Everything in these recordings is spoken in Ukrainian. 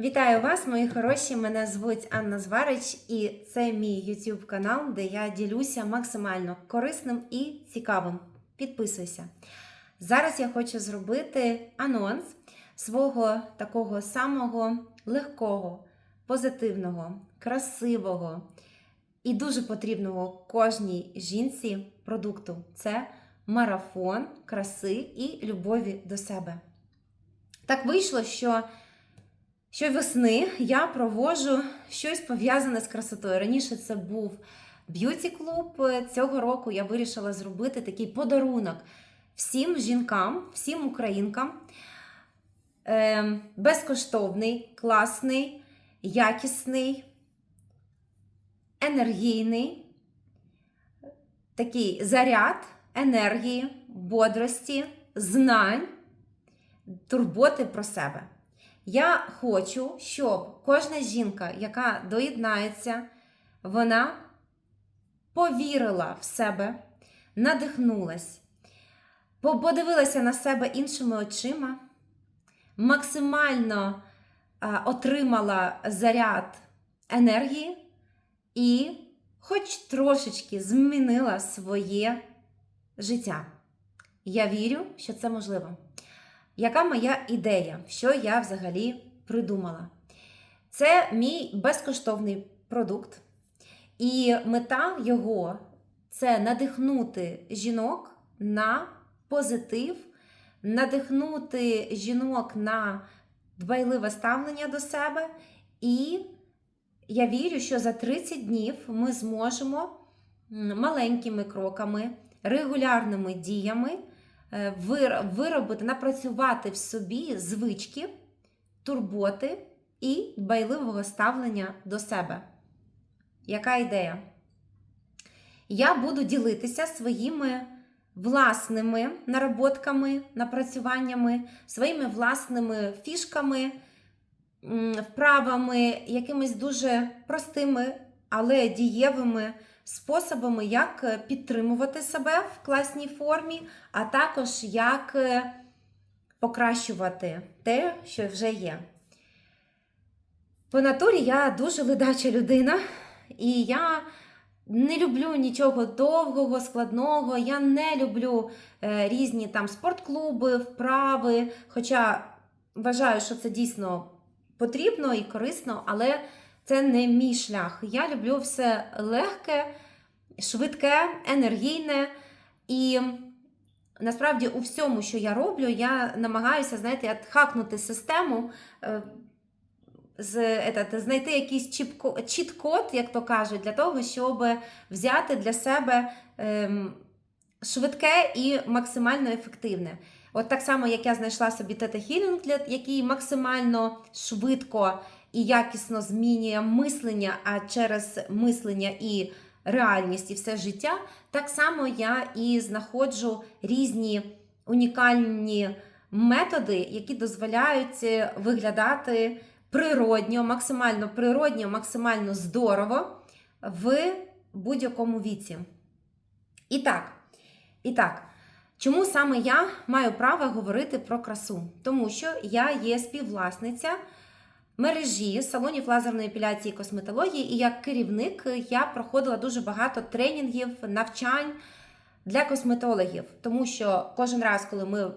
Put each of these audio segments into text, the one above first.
Вітаю вас, мої хороші! Мене звуть Анна Зварич, і це мій YouTube канал, де я ділюся максимально корисним і цікавим. Підписуйся. Зараз я хочу зробити анонс свого такого самого легкого, позитивного, красивого і дуже потрібного кожній жінці продукту. Це марафон краси і любові до себе. Так вийшло, що Щовесни я проводжу щось пов'язане з красотою. Раніше це був б'юті-клуб. Цього року я вирішила зробити такий подарунок всім жінкам, всім українкам. Е, безкоштовний, класний, якісний, енергійний, такий заряд енергії, бодрості, знань, турботи про себе. Я хочу, щоб кожна жінка, яка доєднається, вона повірила в себе, надихнулась, подивилася на себе іншими очима, максимально отримала заряд енергії і, хоч трошечки, змінила своє життя. Я вірю, що це можливо. Яка моя ідея? Що я взагалі придумала? Це мій безкоштовний продукт, і мета його це надихнути жінок на позитив, надихнути жінок на дбайливе ставлення до себе. І я вірю, що за 30 днів ми зможемо маленькими кроками, регулярними діями виробити, напрацювати в собі звички, турботи і дбайливого ставлення до себе. Яка ідея? Я буду ділитися своїми власними нароботками, напрацюваннями, своїми власними фішками, вправами, якимись дуже простими, але дієвими способами, як підтримувати себе в класній формі, а також як покращувати те, що вже є. По натурі я дуже ледача людина, і я не люблю нічого довгого, складного. Я не люблю е, різні там спортклуби, вправи. Хоча вважаю, що це дійсно потрібно і корисно, але це не мій шлях. Я люблю все легке, швидке, енергійне. І насправді у всьому, що я роблю, я намагаюся, знаєте, хакнути систему, з, этот, знайти якийсь чіт-код, як то кажуть, для того, щоб взяти для себе ем, швидке і максимально ефективне. От так само, як я знайшла собі тета хілінг, який максимально швидко і якісно змінює мислення, а через мислення і реальність, і все життя, так само я і знаходжу різні унікальні методи, які дозволяють виглядати природньо, максимально природньо, максимально здорово в будь-якому віці. І так, і так. Чому саме я маю право говорити про красу? Тому що я є співвласниця мережі салонів лазерної епіляції і косметології, і як керівник я проходила дуже багато тренінгів, навчань для косметологів, тому що кожен раз, коли ми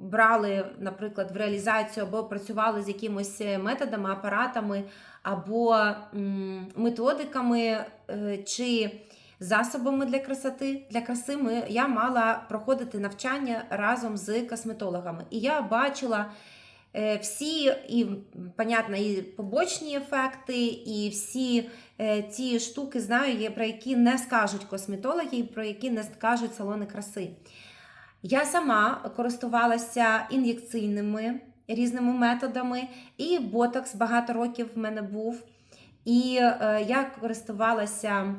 брали, наприклад, в реалізацію або працювали з якимось методами, апаратами або методиками е, чи засобами для красоти, для краси, ми, я мала проходити навчання разом з косметологами. І я бачила. Е, всі, і, понятно, і побочні ефекти, і всі е, ті штуки знаю, про які не скажуть косметологи, і про які не скажуть салони краси. Я сама користувалася ін'єкційними різними методами, і ботокс багато років в мене був. І е, я користувалася,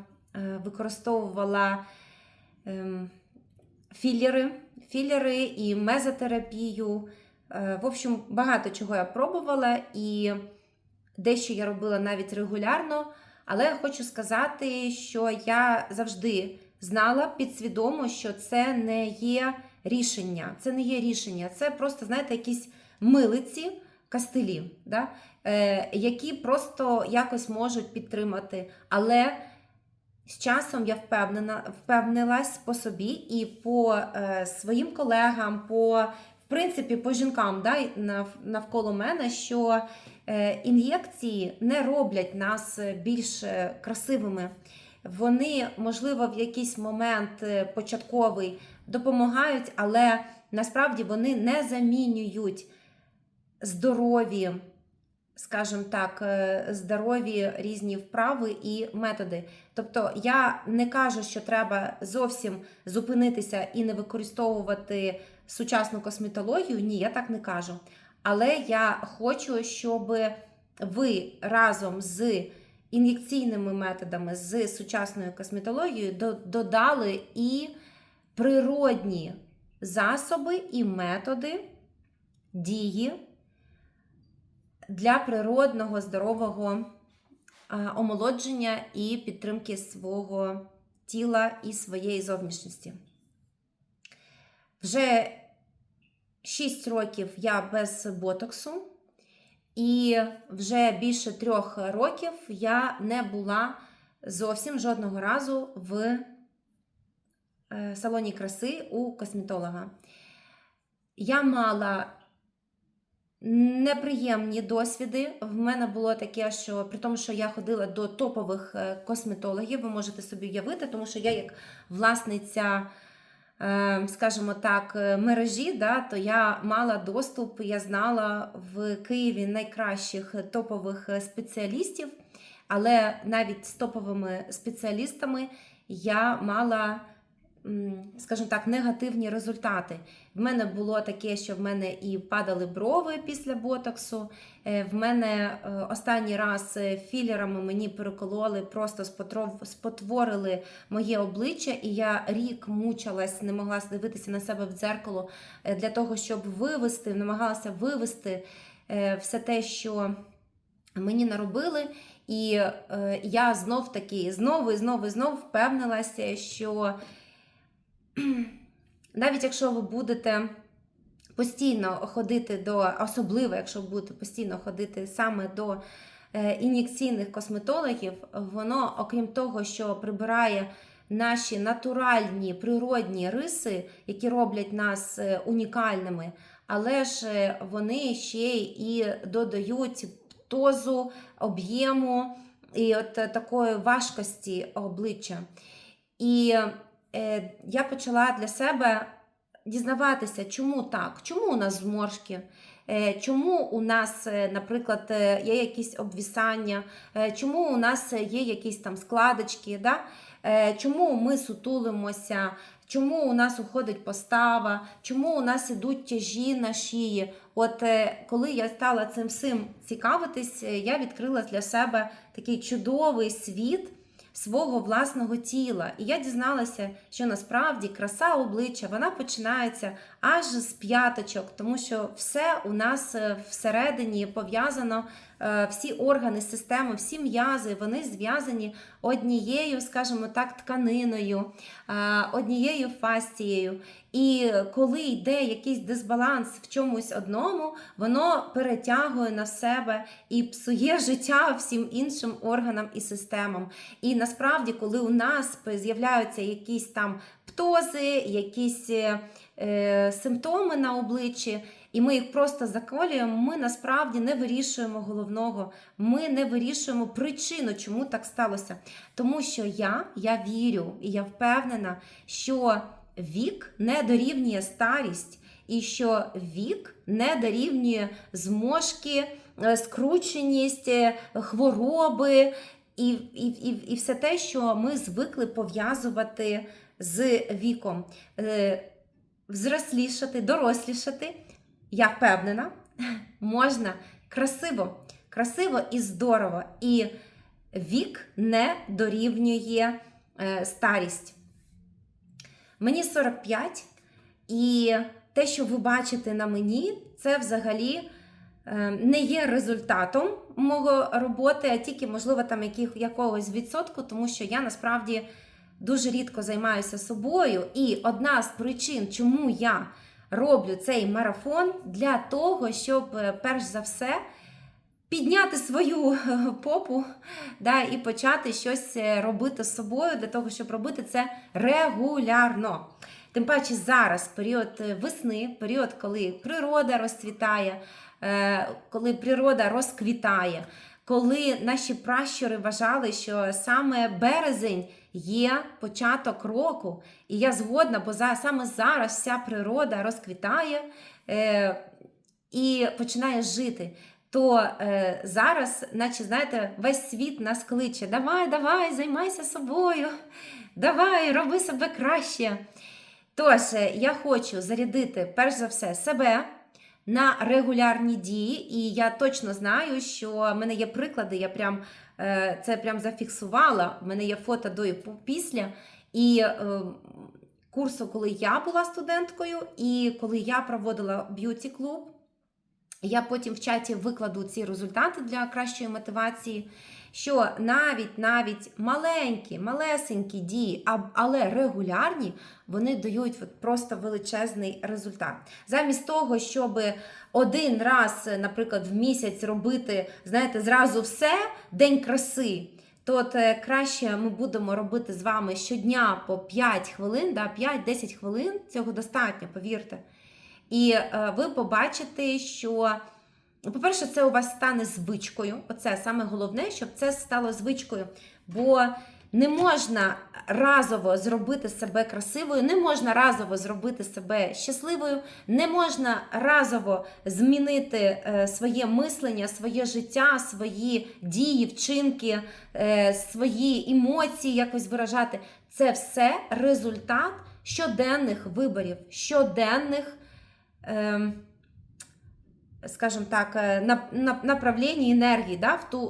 використовувала е, філери, філери і мезотерапію. Е, в общем, багато чого я пробувала, і дещо я робила навіть регулярно. Але я хочу сказати, що я завжди знала підсвідомо, що це не є рішення. Це не є рішення, це просто, знаєте, якісь милиці, кастелів, да? е, які просто якось можуть підтримати. Але з часом я впевнена, впевнилась по собі і по е, своїм колегам, по принципі, по жінкам да, навколо мене, що е, ін'єкції не роблять нас е, більш е, красивими. Вони, можливо, в якийсь момент початковий допомагають, але насправді вони не замінюють здорові, скажімо так, здорові різні вправи і методи. Тобто я не кажу, що треба зовсім зупинитися і не використовувати сучасну косметологію. Ні, я так не кажу. Але я хочу, щоб ви разом з ін'єкційними методами, з сучасною косметологією додали і природні засоби і методи дії для природного здорового омолодження і підтримки свого тіла і своєї зовнішності. Вже 6 років я без ботоксу, і вже більше трьох років я не була зовсім жодного разу в е, салоні краси у косметолога. Я мала неприємні досвіди. В мене було таке, що при тому, що я ходила до топових е, косметологів, ви можете собі уявити, тому що я як власниця, скажімо так, е, мережі, да, то я мала доступ, я знала в Києві найкращих топових е, спеціалістів, але навіть з топовими спеціалістами я мала. Скажімо так, негативні результати. В мене було таке, що в мене і падали брови після ботоксу. Е, В мене е, останній раз е, філерами мені перекололи, просто спотворили моє обличчя, і я рік мучилась, не могла дивитися на себе в дзеркало для того, щоб вивести, намагалася вивести все те, що мені наробили. І я знов таки знову і знову і знову впевнилася, що навіть якщо ви будете постійно ходити до, особливо, якщо ви будете постійно ходити саме до е, ін'єкційних косметологів, воно, окрім того, що прибирає наші натуральні природні риси, які роблять нас е, унікальними, але ж е, вони ще і додають дозу, об'єму і от такої важкості обличчя. І я почала для себе дізнаватися, чому так, чому у нас зморшки, е, чому у нас, е, наприклад, е, є якісь обвісання, е, чому у нас є якісь там складочки, да? е, чому ми сутулимося, чому у нас уходить постава, чому у нас ідуть тяжі на шиї. От е, коли я стала цим всім цікавитись, е, я відкрила для себе такий чудовий світ свого власного тіла. І я дізналася, що насправді краса обличчя вона починається аж з п'яточок, тому що все у нас е, всередині пов'язано, всі органи, системи, всі м'язи, вони зв'язані однією, скажімо так, тканиною, е, однією фасцією. І коли йде якийсь дисбаланс в чомусь одному, воно перетягує на себе і псує життя всім іншим органам і системам. І насправді, коли у нас з'являються якісь там птози, якісь е, е, симптоми на обличчі, і ми їх просто заколюємо, ми насправді не вирішуємо головного, ми не вирішуємо причину, чому так сталося. Тому що я, я вірю і я впевнена, що вік не дорівнює старість, і що вік не дорівнює зможки, е, скрученість, е, хвороби і, і, і, і все те, що ми звикли пов'язувати з віком. Е, Взрослішати, дорослішати, я впевнена, можна красиво, красиво і здорово. І вік не дорівнює е, старість. Мені 45, і те, що ви бачите на мені, це взагалі е, не є результатом мого роботи, а тільки, можливо, там яких, якогось відсотку, тому що я насправді дуже рідко займаюся собою. І одна з причин, чому я роблю цей марафон для того, щоб е, перш за все підняти свою е, попу да, і почати щось е, робити з собою для того, щоб робити це регулярно. Тим паче зараз період весни, період, коли природа розцвітає, коли природа розквітає, коли наші пращури вважали, що саме березень є початок року. І я згодна, бо за, саме зараз вся природа розквітає е, і починає жити. То е, зараз, наче знаєте, весь світ нас кличе: давай, давай, займайся собою, давай, роби себе краще. Тож, е, я хочу зарядити, перш за все, себе на регулярні дії, і я точно знаю, що в мене є приклади, я прям це прям зафіксувала. В мене є фото до і після. І е, курсу, коли я була студенткою, і коли я проводила б'юті-клуб. Я потім в чаті викладу ці результати для кращої мотивації. Що навіть навіть маленькі, малесенькі дії, але регулярні, вони дають просто величезний результат. Замість того, щоб один раз, наприклад, в місяць робити, знаєте, зразу все, день краси. То е, краще ми будемо робити з вами щодня по 5 хвилин, да, 5-10 хвилин, цього достатньо, повірте. І е, ви побачите, що, по-перше, це у вас стане звичкою. Оце саме головне, щоб це стало звичкою. Бо не можна разово зробити себе красивою, не можна разово зробити себе щасливою, не можна разово змінити е, своє мислення, своє життя, свої дії, вчинки, е, свої емоції якось виражати. Це все результат щоденних виборів, щоденних. Ем, скажімо так, е, на- на- направлення енергії да, в, ту,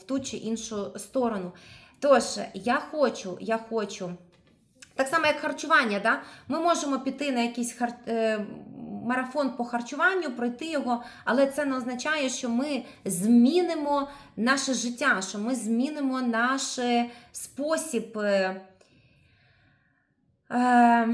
в ту чи іншу сторону. Тож, я хочу, я хочу. Так само, як харчування, да? ми можемо піти на якийсь хар... е, марафон по харчуванню, пройти його, але це не означає, що ми змінимо наше життя, що ми змінимо наш е, спосіб. Е, е,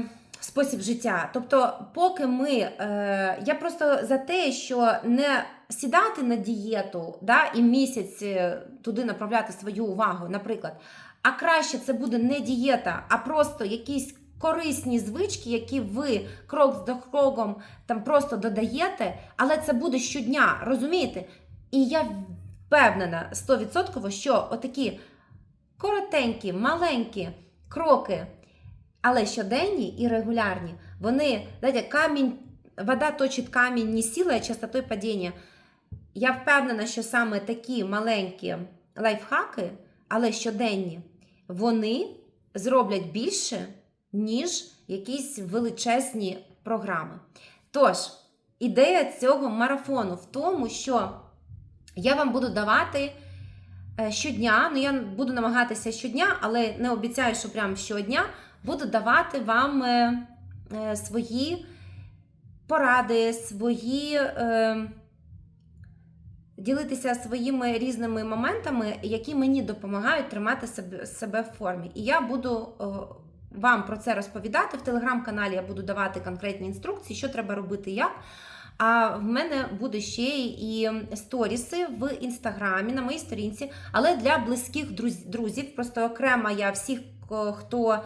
спосіб життя. Тобто, поки ми. Е, я просто за те, що не сідати на дієту да, і місяць е, туди направляти свою увагу, наприклад. А краще це буде не дієта, а просто якісь корисні звички, які ви крок за кроком там просто додаєте, але це буде щодня, розумієте? І я впевнена 100%, що отакі коротенькі, маленькі кроки але щоденні і регулярні. Вони, знаєте, камінь, вода точить камінь не силою, а частотою падіння. Я впевнена, що саме такі маленькі лайфхаки, але щоденні, вони зроблять більше, ніж якісь величезні програми. Тож, ідея цього марафону в тому, що я вам буду давати. е, Щодня, ну я буду намагатися щодня, але не обіцяю, що прямо щодня буду давати вам е, е, свої поради, свої. Е, ділитися своїми різними моментами, які мені допомагають тримати себе, в формі. І я буду вам про це розповідати. В телеграм-каналі я буду давати конкретні інструкції, що треба робити як. А в мене буде ще і сторіси в інстаграмі на моїй сторінці, але для близьких друз- друзів. Просто окремо я всіх, хто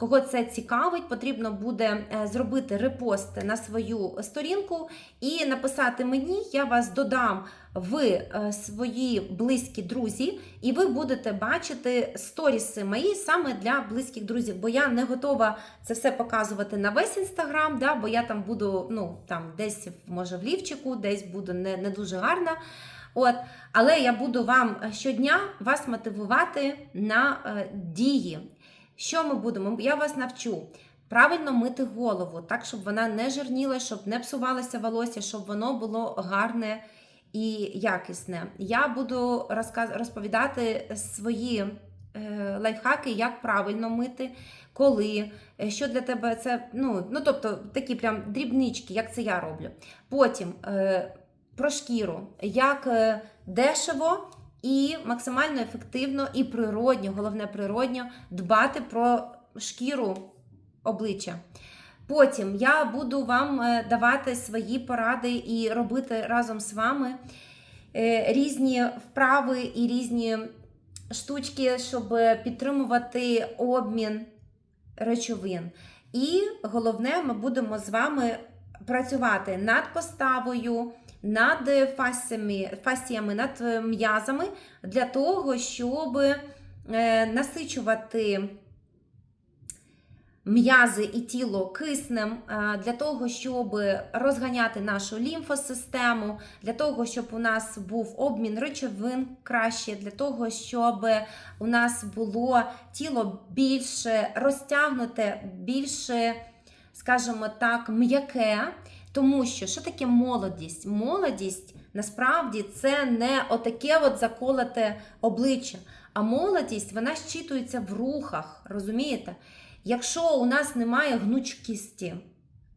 Кого це цікавить, потрібно буде е, зробити репост на свою сторінку і написати мені, я вас додам в е, свої близькі друзі, і ви будете бачити сторіси мої саме для близьких друзів. Бо я не готова це все показувати на весь інстаграм, да, бо я там буду ну, там десь, може, в лівчику, десь буду не, не дуже гарна. От, але я буду вам щодня вас мотивувати на е, дії. Що ми будемо? Я вас навчу. Правильно мити голову, так, щоб вона не жирніла, щоб не псувалося волосся, щоб воно було гарне і якісне. Я буду розповідати свої е, лайфхаки, як правильно мити, коли, е, що для тебе це, ну, ну тобто такі прям дрібнички, як це я роблю. Потім е, про шкіру, як дешево і максимально ефективно і природньо, головне природньо, дбати про шкіру обличчя. Потім я буду вам е, давати свої поради і робити разом з вами е, різні вправи і різні штучки, щоб підтримувати обмін речовин. І головне, ми будемо з вами працювати над поставою, над фасціями, фасціями над е, м'язами для того, щоб е, насичувати м'язи і тіло киснем, е, для того, щоб розганяти нашу лімфосистему, для того, щоб у нас був обмін речовин краще, для того, щоб у нас було тіло більше розтягнуте, більше, скажімо так, м'яке. Тому що що таке молодість? Молодість насправді це не отаке от заколоте обличчя. А молодість вона щитується в рухах, розумієте? Якщо у нас немає гнучкісті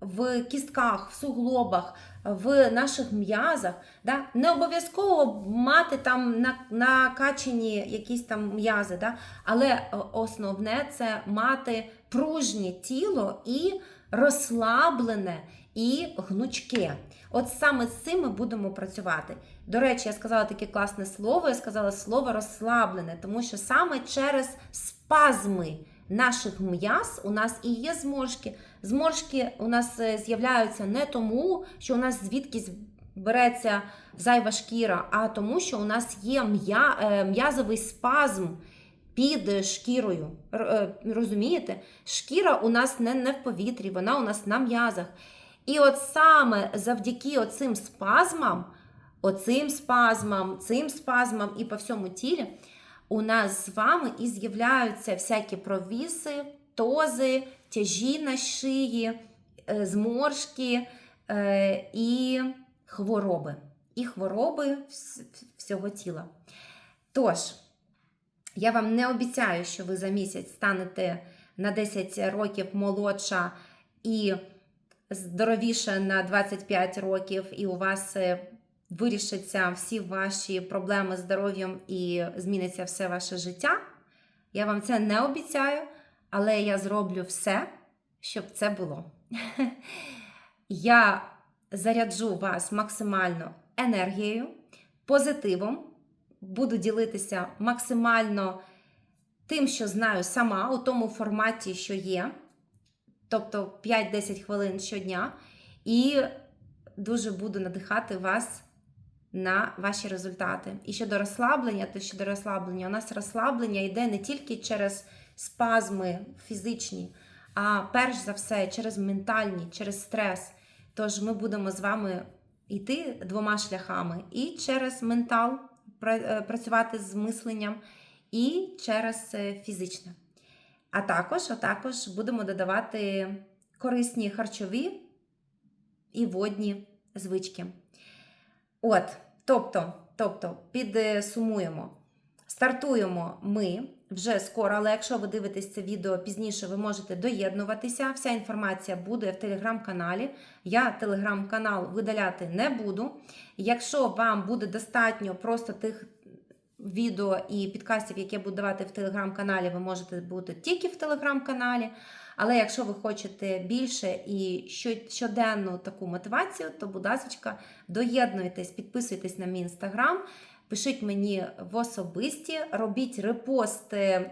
в кістках, в суглобах, в наших м'язах, да, не обов'язково мати там на- накачані якісь там м'язи, да, але основне це мати пружнє тіло і розслаблене і гнучке. От саме з цим ми будемо працювати. До речі, я сказала таке класне слово, я сказала слово розслаблене, тому що саме через спазми наших м'яз у нас і є зморшки. Зморшки у нас е, з'являються не тому, що у нас звідкись береться зайва шкіра, а тому, що у нас є е, м'язовий спазм під шкірою. Е, Розумієте? Шкіра у нас не в повітрі, вона у нас на м'язах. І от саме завдяки оцим спазмам, оцим спазмам, цим спазмам і по всьому тілі, у нас з вами і з'являються всякі провіси, този, тяжі на шиї, е, зморшки е, і хвороби. І хвороби вс- всього тіла. Тож, я вам не обіцяю, що ви за місяць станете на 10 років молодша і здоровіша на 25 років, і у вас е, вирішаться всі ваші проблеми з здоров'ям і зміниться все ваше життя. Я вам це не обіцяю, але я зроблю все, щоб це було. Я заряджу вас максимально енергією, позитивом, буду ділитися максимально тим, що знаю сама, у тому форматі, що є, тобто 5-10 хвилин щодня, і дуже буду надихати вас на ваші результати. І щодо розслаблення, то щодо розслаблення, у нас розслаблення йде не тільки через спазми фізичні, а перш за все через ментальні, через стрес. Тож ми будемо з вами йти двома шляхами: і через ментал е, працювати з мисленням, і через е, фізичне. А також, а також будемо додавати корисні харчові і водні звички. От, тобто, тобто, підсумуємо. Стартуємо ми вже скоро, але якщо ви дивитесь це відео пізніше, ви можете доєднуватися. Вся інформація буде в телеграм-каналі. Я телеграм-канал видаляти не буду. Якщо вам буде достатньо просто тих відео і підкастів, які я буду давати в телеграм-каналі, ви можете бути тільки в телеграм-каналі. Але якщо ви хочете більше і щоденну таку мотивацію, то, будь ласка, доєднуйтесь, підписуйтесь на мій інстаграм, пишіть мені в особисті, робіть репости е,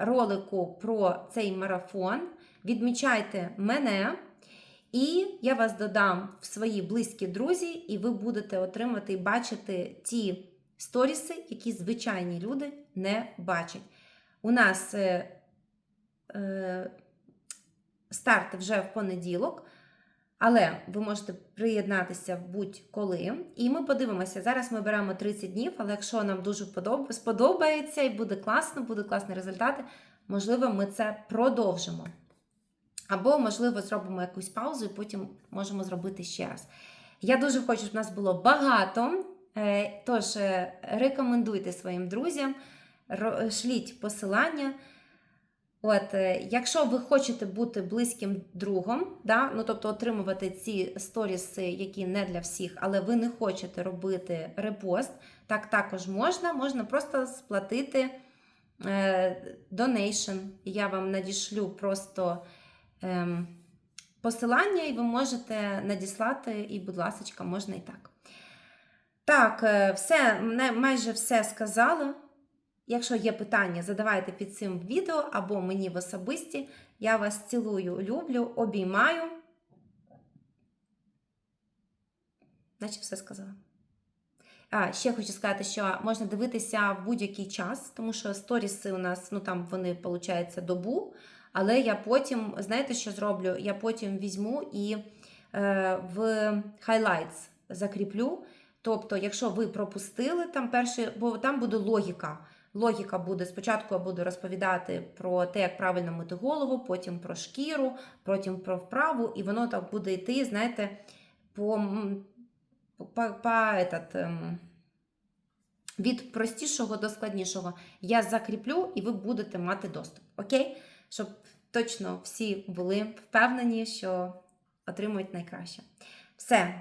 ролику про цей марафон, відмічайте мене. І я вас додам в свої близькі друзі, і ви будете отримати і бачити ті сторіси, які звичайні люди не бачать. У нас е, е, старт вже в понеділок, але ви можете приєднатися будь-коли. І ми подивимося. Зараз ми беремо 30 днів, але якщо нам дуже подоб- сподобається і буде класно, будуть класні результати, можливо, ми це продовжимо. Або, можливо, зробимо якусь паузу і потім можемо зробити ще раз. Я дуже хочу, щоб нас було багато. Е, Тож е, рекомендуйте своїм друзям, шліть посилання. От, е, якщо ви хочете бути близьким другом, да, ну тобто отримувати ці сторіси, які не для всіх, але ви не хочете робити репост, так також можна. Можна просто сплатити е, donation. Я вам надішлю просто ем, посилання, і ви можете надіслати, і, будь ласка, можна і так. Так, е, все, майже все сказала. Якщо є питання, задавайте під цим відео або мені в особисті. Я вас цілую, люблю, обіймаю. Наче все сказала. А, ще хочу сказати, що можна дивитися в будь-який час, тому що сторіси у нас, ну там вони, виходить, добу. Але я потім, знаєте, що зроблю? Я потім візьму і е, в highlights закріплю. Тобто, якщо ви пропустили там перший, бо там буде логіка. Логіка буде спочатку я буду розповідати про те, як правильно мити голову, потім про шкіру, потім про вправу, і воно так буде йти, знаєте, по, по, по, по этот, ем, від простішого до складнішого. Я закріплю, і ви будете мати доступ. Окей? Щоб точно всі були впевнені, що отримують найкраще. Все,